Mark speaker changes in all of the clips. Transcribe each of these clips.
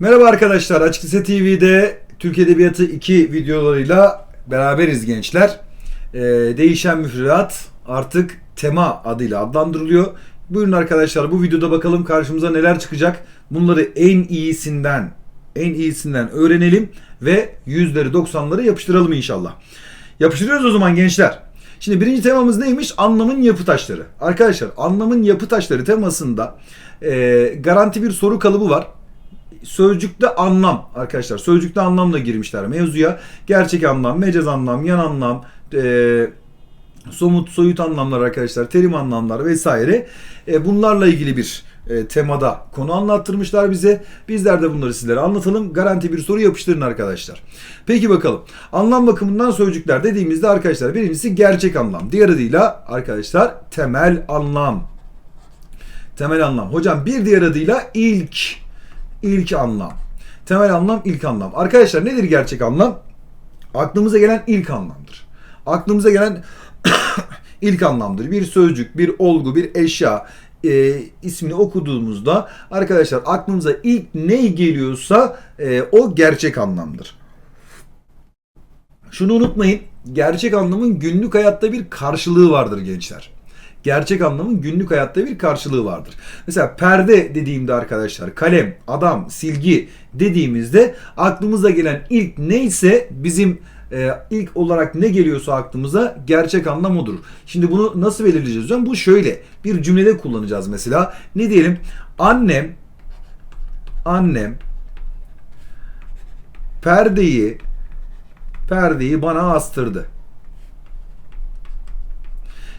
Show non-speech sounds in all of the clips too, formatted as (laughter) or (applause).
Speaker 1: Merhaba arkadaşlar. Açık Lise TV'de Türk Edebiyatı 2 videolarıyla beraberiz gençler. Ee, değişen müfredat artık tema adıyla adlandırılıyor. Buyurun arkadaşlar bu videoda bakalım karşımıza neler çıkacak. Bunları en iyisinden en iyisinden öğrenelim ve yüzleri 90'ları yapıştıralım inşallah. Yapıştırıyoruz o zaman gençler. Şimdi birinci temamız neymiş? Anlamın yapı taşları. Arkadaşlar anlamın yapı taşları temasında e, garanti bir soru kalıbı var. Sözcükte anlam arkadaşlar. Sözcükte anlamla girmişler mevzuya. Gerçek anlam, mecaz anlam, yan anlam, e, somut, soyut anlamlar arkadaşlar, terim anlamlar vesaire. E, bunlarla ilgili bir e, temada konu anlattırmışlar bize. Bizler de bunları sizlere anlatalım. Garanti bir soru yapıştırın arkadaşlar. Peki bakalım. Anlam bakımından sözcükler dediğimizde arkadaşlar birincisi gerçek anlam. Diğer adıyla arkadaşlar temel anlam. Temel anlam. Hocam bir diğer adıyla ilk ilk anlam. Temel anlam ilk anlam. Arkadaşlar nedir gerçek anlam? Aklımıza gelen ilk anlamdır. Aklımıza gelen (coughs) ilk anlamdır. Bir sözcük, bir olgu, bir eşya e, ismini okuduğumuzda arkadaşlar aklımıza ilk ne geliyorsa e, o gerçek anlamdır. Şunu unutmayın. Gerçek anlamın günlük hayatta bir karşılığı vardır gençler. Gerçek anlamın günlük hayatta bir karşılığı vardır. Mesela perde dediğimde arkadaşlar kalem, adam, silgi dediğimizde aklımıza gelen ilk neyse bizim e, ilk olarak ne geliyorsa aklımıza gerçek anlam odur. Şimdi bunu nasıl belirleyeceğiz hocam? Bu şöyle bir cümlede kullanacağız mesela. Ne diyelim? Annem annem perdeyi perdeyi bana astırdı.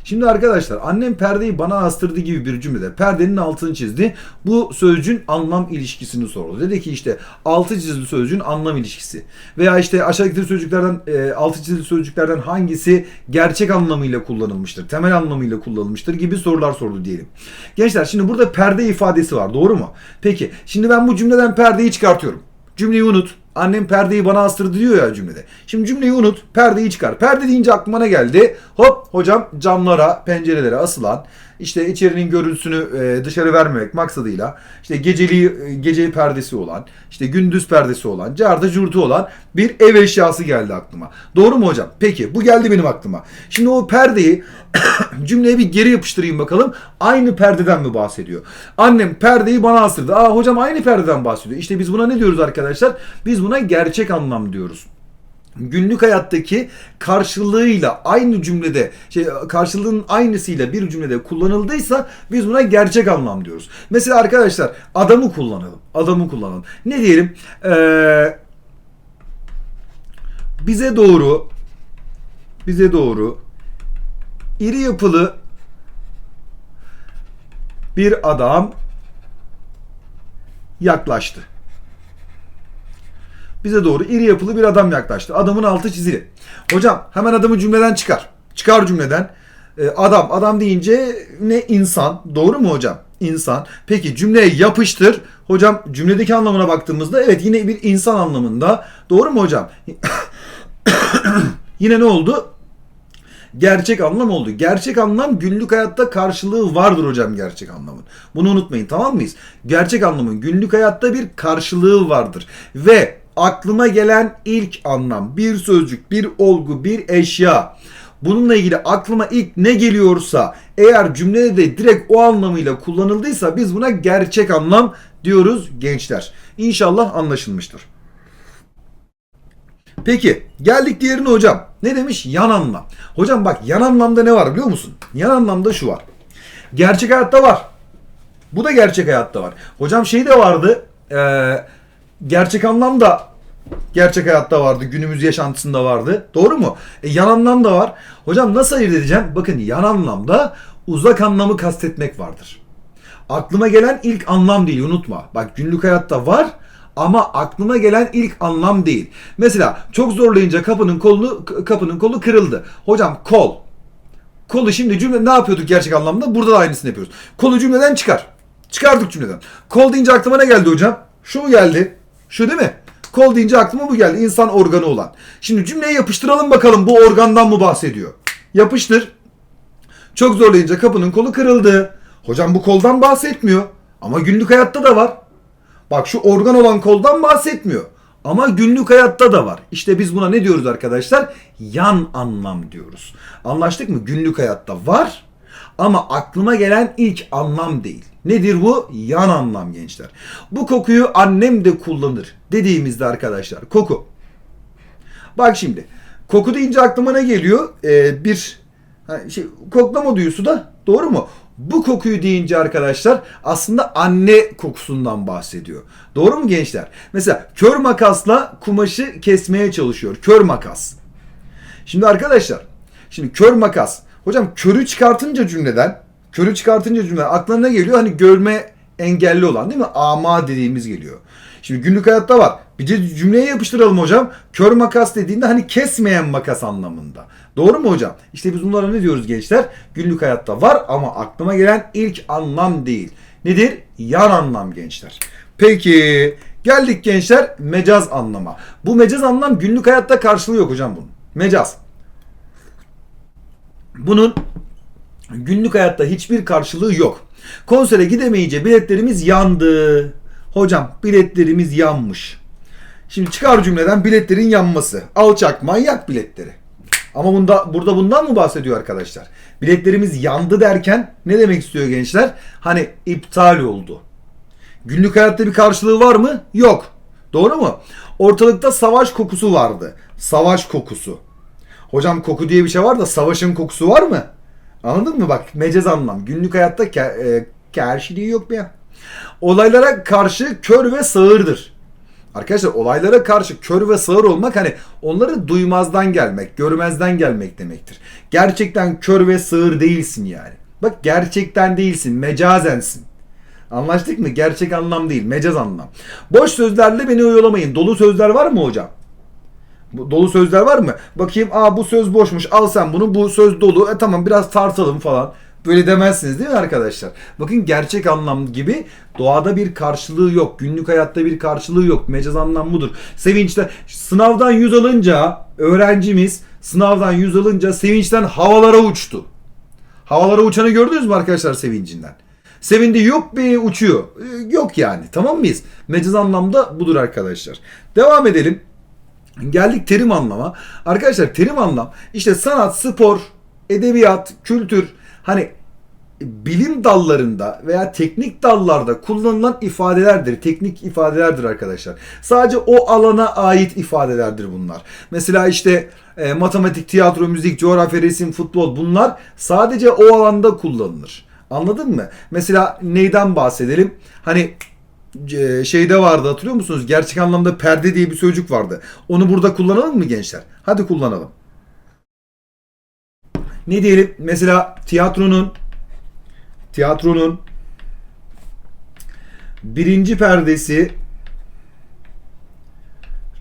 Speaker 1: Şimdi arkadaşlar annem perdeyi bana astırdı gibi bir cümlede perdenin altını çizdi. Bu sözcüğün anlam ilişkisini sordu. Dedi ki işte altı çizili sözcüğün anlam ilişkisi. Veya işte aşağıdaki sözcüklerden e, altı çizili sözcüklerden hangisi gerçek anlamıyla kullanılmıştır? Temel anlamıyla kullanılmıştır gibi sorular sordu diyelim. Gençler şimdi burada perde ifadesi var doğru mu? Peki şimdi ben bu cümleden perdeyi çıkartıyorum. Cümleyi unut. Annem perdeyi bana astırdı diyor ya cümlede. Şimdi cümleyi unut. Perdeyi çıkar. Perde deyince aklıma ne geldi? Hop hocam camlara, pencerelere asılan işte içerinin görüntüsünü e, dışarı vermemek maksadıyla işte geceliği e, gece perdesi olan, işte gündüz perdesi olan, carda curtu olan bir ev eşyası geldi aklıma. Doğru mu hocam? Peki bu geldi benim aklıma. Şimdi o perdeyi (coughs) cümleye bir geri yapıştırayım bakalım. Aynı perdeden mi bahsediyor? Annem perdeyi bana astırdı. Aa hocam aynı perdeden bahsediyor. İşte biz buna ne diyoruz arkadaşlar? Biz buna gerçek anlam diyoruz günlük hayattaki karşılığıyla aynı cümlede şey karşılığının aynısıyla bir cümlede kullanıldıysa biz buna gerçek anlam diyoruz. Mesela arkadaşlar adamı kullanalım. Adamı kullanalım. Ne diyelim? Ee, bize doğru bize doğru iri yapılı bir adam yaklaştı bize doğru iri yapılı bir adam yaklaştı. Adamın altı çizili. Hocam hemen adamı cümleden çıkar. Çıkar cümleden. Ee, adam, adam deyince ne insan. Doğru mu hocam? İnsan. Peki cümleye yapıştır. Hocam cümledeki anlamına baktığımızda evet yine bir insan anlamında. Doğru mu hocam? (coughs) yine ne oldu? gerçek anlam oldu. Gerçek anlam günlük hayatta karşılığı vardır hocam gerçek anlamın. Bunu unutmayın tamam mıyız? Gerçek anlamın günlük hayatta bir karşılığı vardır. Ve aklıma gelen ilk anlam bir sözcük, bir olgu, bir eşya. Bununla ilgili aklıma ilk ne geliyorsa eğer cümlede de direkt o anlamıyla kullanıldıysa biz buna gerçek anlam diyoruz gençler. İnşallah anlaşılmıştır. Peki geldik diğerine hocam. Ne demiş? Yan anlam. Hocam bak yan anlamda ne var biliyor musun? Yan anlamda şu var. Gerçek hayatta var. Bu da gerçek hayatta var. Hocam şey de vardı. Eee gerçek anlamda gerçek hayatta vardı. Günümüz yaşantısında vardı. Doğru mu? E, yan anlam da var. Hocam nasıl ayırt edeceğim? Bakın yan anlamda uzak anlamı kastetmek vardır. Aklıma gelen ilk anlam değil unutma. Bak günlük hayatta var ama aklıma gelen ilk anlam değil. Mesela çok zorlayınca kapının kolunu kapının kolu kırıldı. Hocam kol. Kolu şimdi cümle ne yapıyorduk gerçek anlamda? Burada da aynısını yapıyoruz. Kolu cümleden çıkar. Çıkardık cümleden. Kol deyince aklıma ne geldi hocam? Şu mu geldi? Şu değil mi? Kol deyince aklıma bu geldi. İnsan organı olan. Şimdi cümleye yapıştıralım bakalım bu organdan mı bahsediyor? Yapıştır. Çok zorlayınca kapının kolu kırıldı. Hocam bu koldan bahsetmiyor. Ama günlük hayatta da var. Bak şu organ olan koldan bahsetmiyor. Ama günlük hayatta da var. İşte biz buna ne diyoruz arkadaşlar? Yan anlam diyoruz. Anlaştık mı? Günlük hayatta var ama aklıma gelen ilk anlam değil. Nedir bu? Yan anlam gençler. Bu kokuyu annem de kullanır dediğimizde arkadaşlar koku. Bak şimdi koku deyince aklıma ne geliyor? Ee, bir şey koklama duyusu da doğru mu? Bu kokuyu deyince arkadaşlar aslında anne kokusundan bahsediyor. Doğru mu gençler? Mesela kör makasla kumaşı kesmeye çalışıyor. Kör makas. Şimdi arkadaşlar, şimdi kör makas. Hocam körü çıkartınca cümleden, körü çıkartınca cümleden aklına ne geliyor? Hani görme engelli olan değil mi? Ama dediğimiz geliyor. Şimdi günlük hayatta var. Bir de cümleye yapıştıralım hocam. Kör makas dediğinde hani kesmeyen makas anlamında. Doğru mu hocam? İşte biz bunlara ne diyoruz gençler? Günlük hayatta var ama aklıma gelen ilk anlam değil. Nedir? Yan anlam gençler. Peki geldik gençler mecaz anlama. Bu mecaz anlam günlük hayatta karşılığı yok hocam bunun. Mecaz. Bunun günlük hayatta hiçbir karşılığı yok. Konsere gidemeyince biletlerimiz yandı. Hocam biletlerimiz yanmış. Şimdi çıkar cümleden biletlerin yanması. Alçak manyak biletleri. Ama bunda burada bundan mı bahsediyor arkadaşlar? Biletlerimiz yandı derken ne demek istiyor gençler? Hani iptal oldu. Günlük hayatta bir karşılığı var mı? Yok. Doğru mu? Ortalıkta savaş kokusu vardı. Savaş kokusu. Hocam koku diye bir şey var da savaşın kokusu var mı? Anladın mı? Bak mecaz anlam. Günlük hayatta ke- e, yok be ya. Olaylara karşı kör ve sağırdır. Arkadaşlar olaylara karşı kör ve sağır olmak hani onları duymazdan gelmek, görmezden gelmek demektir. Gerçekten kör ve sağır değilsin yani. Bak gerçekten değilsin, mecazensin. Anlaştık mı? Gerçek anlam değil, mecaz anlam. Boş sözlerle beni oyalamayın. Dolu sözler var mı hocam? Dolu sözler var mı? Bakayım aa bu söz boşmuş al sen bunu bu söz dolu. E tamam biraz tartalım falan. Böyle demezsiniz değil mi arkadaşlar? Bakın gerçek anlam gibi doğada bir karşılığı yok. Günlük hayatta bir karşılığı yok. Mecaz anlam budur. Sevinçten sınavdan yüz alınca öğrencimiz sınavdan yüz alınca sevinçten havalara uçtu. Havalara uçanı gördünüz mü arkadaşlar sevincinden? Sevindi yok bir uçuyor. Ee, Yok yani tamam mıyız? Mecaz anlamda budur arkadaşlar. Devam edelim. Geldik terim anlama. Arkadaşlar terim anlam işte sanat, spor, edebiyat, kültür hani bilim dallarında veya teknik dallarda kullanılan ifadelerdir. Teknik ifadelerdir arkadaşlar. Sadece o alana ait ifadelerdir bunlar. Mesela işte e, matematik, tiyatro, müzik, coğrafya, resim, futbol bunlar sadece o alanda kullanılır. Anladın mı? Mesela neyden bahsedelim? Hani şeyde vardı hatırlıyor musunuz? Gerçek anlamda perde diye bir sözcük vardı. Onu burada kullanalım mı gençler? Hadi kullanalım. Ne diyelim? Mesela tiyatronun tiyatronun birinci perdesi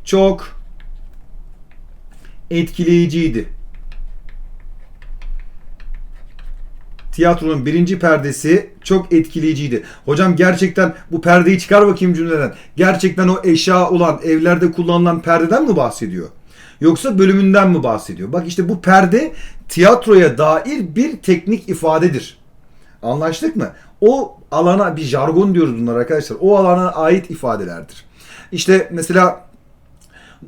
Speaker 1: çok etkileyiciydi. Tiyatronun birinci perdesi çok etkileyiciydi. Hocam gerçekten bu perdeyi çıkar bakayım cümleden. Gerçekten o eşya olan evlerde kullanılan perdeden mi bahsediyor? Yoksa bölümünden mi bahsediyor? Bak işte bu perde tiyatroya dair bir teknik ifadedir. Anlaştık mı? O alana bir jargon diyoruz bunlar arkadaşlar. O alana ait ifadelerdir. İşte mesela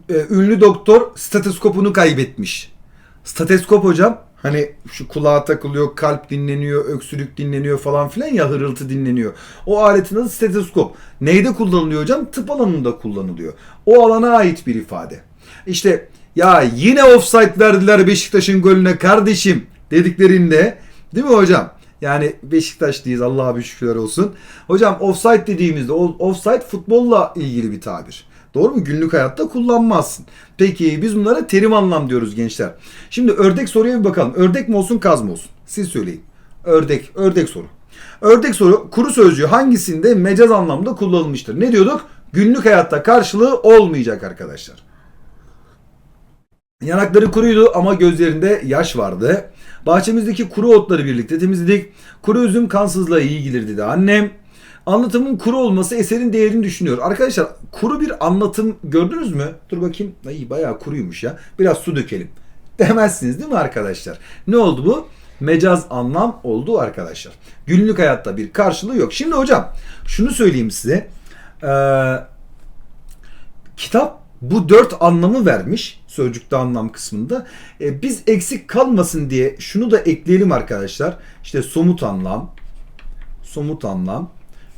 Speaker 1: e, ünlü doktor stetoskopunu kaybetmiş. Steteskop hocam hani şu kulağa takılıyor, kalp dinleniyor, öksürük dinleniyor falan filan ya hırıltı dinleniyor. O aletin adı steteskop. Neyde kullanılıyor hocam? Tıp alanında kullanılıyor. O alana ait bir ifade. İşte ya yine offside verdiler Beşiktaş'ın golüne kardeşim dediklerinde değil mi hocam? Yani Beşiktaşlıyız Allah'a bir şükürler olsun. Hocam offside dediğimizde offside futbolla ilgili bir tabir. Doğru mu? Günlük hayatta kullanmazsın. Peki biz bunlara terim anlam diyoruz gençler. Şimdi ördek soruya bir bakalım. Ördek mi olsun kaz mı olsun? Siz söyleyin. Ördek, ördek soru. Ördek soru kuru sözcüğü hangisinde mecaz anlamda kullanılmıştır? Ne diyorduk? Günlük hayatta karşılığı olmayacak arkadaşlar. Yanakları kuruydu ama gözlerinde yaş vardı. Bahçemizdeki kuru otları birlikte temizledik. Kuru üzüm kansızlığa iyi gelir dedi annem. Anlatımın kuru olması eserin değerini düşünüyor. Arkadaşlar kuru bir anlatım gördünüz mü? Dur bakayım. Ay bayağı kuruymuş ya. Biraz su dökelim. (laughs) Demezsiniz değil mi arkadaşlar? Ne oldu bu? Mecaz anlam oldu arkadaşlar. Günlük hayatta bir karşılığı yok. Şimdi hocam şunu söyleyeyim size. Ee, kitap bu dört anlamı vermiş sözcükte anlam kısmında. Ee, biz eksik kalmasın diye şunu da ekleyelim arkadaşlar. İşte somut anlam, somut anlam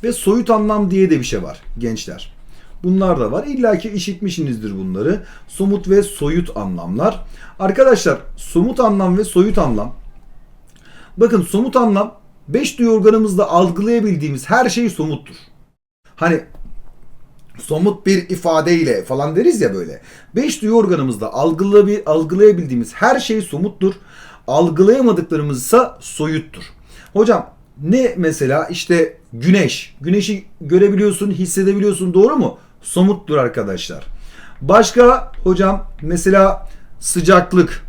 Speaker 1: ve soyut anlam diye de bir şey var gençler. Bunlar da var. İlla ki işitmişsinizdir bunları. Somut ve soyut anlamlar. Arkadaşlar somut anlam ve soyut anlam. Bakın somut anlam beş duyu organımızda algılayabildiğimiz her şey somuttur. Hani somut bir ifadeyle falan deriz ya böyle. Beş duyu organımızda algılayabil- algılayabildiğimiz her şey somuttur. Algılayamadıklarımız ise soyuttur. Hocam ne mesela işte güneş. Güneşi görebiliyorsun, hissedebiliyorsun doğru mu? Somuttur arkadaşlar. Başka hocam mesela sıcaklık.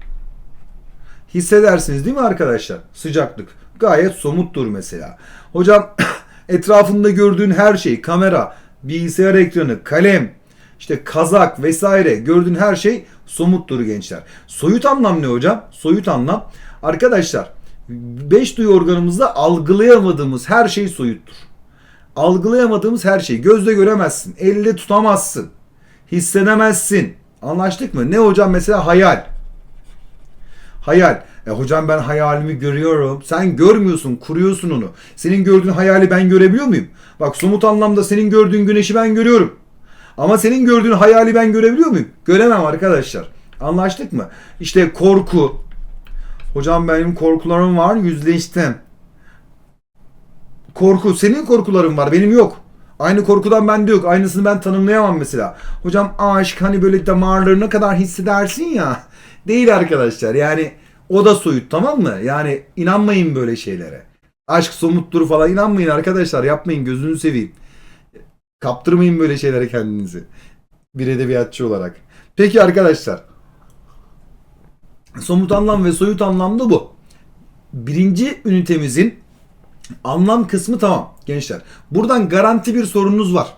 Speaker 1: Hissedersiniz değil mi arkadaşlar? Sıcaklık. Gayet somuttur mesela. Hocam (coughs) etrafında gördüğün her şey, kamera, bilgisayar ekranı, kalem, işte kazak vesaire gördüğün her şey somuttur gençler. Soyut anlam ne hocam? Soyut anlam arkadaşlar beş duyu organımızda algılayamadığımız her şey soyuttur. Algılayamadığımız her şey gözle göremezsin, elle tutamazsın, hissedemezsin. Anlaştık mı? Ne hocam mesela hayal. Hayal. E hocam ben hayalimi görüyorum. Sen görmüyorsun, kuruyorsun onu. Senin gördüğün hayali ben görebiliyor muyum? Bak somut anlamda senin gördüğün güneşi ben görüyorum. Ama senin gördüğün hayali ben görebiliyor muyum? Göremem arkadaşlar. Anlaştık mı? İşte korku. Hocam benim korkularım var, yüzleştim. Korku, senin korkuların var, benim yok. Aynı korkudan bende yok. Aynısını ben tanımlayamam mesela. Hocam aşk hani böyle damarlarına kadar hissedersin ya. (laughs) Değil arkadaşlar. Yani o da soyut tamam mı? Yani inanmayın böyle şeylere. Aşk somuttur falan inanmayın arkadaşlar. Yapmayın gözünü seveyim. Kaptırmayın böyle şeylere kendinizi. Bir edebiyatçı olarak. Peki arkadaşlar. Somut anlam ve soyut anlam da bu. Birinci ünitemizin anlam kısmı tamam gençler. Buradan garanti bir sorunuz var.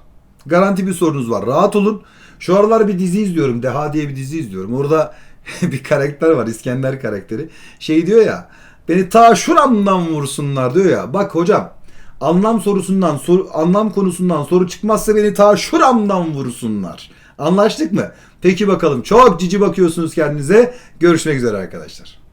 Speaker 1: Garanti bir sorunuz var. Rahat olun. Şu aralar bir dizi izliyorum. Deha diye bir dizi izliyorum. Orada (laughs) bir karakter var. İskender karakteri. Şey diyor ya. Beni ta şuramdan vursunlar diyor ya. Bak hocam. Anlam sorusundan, soru, anlam konusundan soru çıkmazsa beni ta şuramdan vursunlar. Anlaştık mı? Peki bakalım. Çok cici bakıyorsunuz kendinize. Görüşmek üzere arkadaşlar.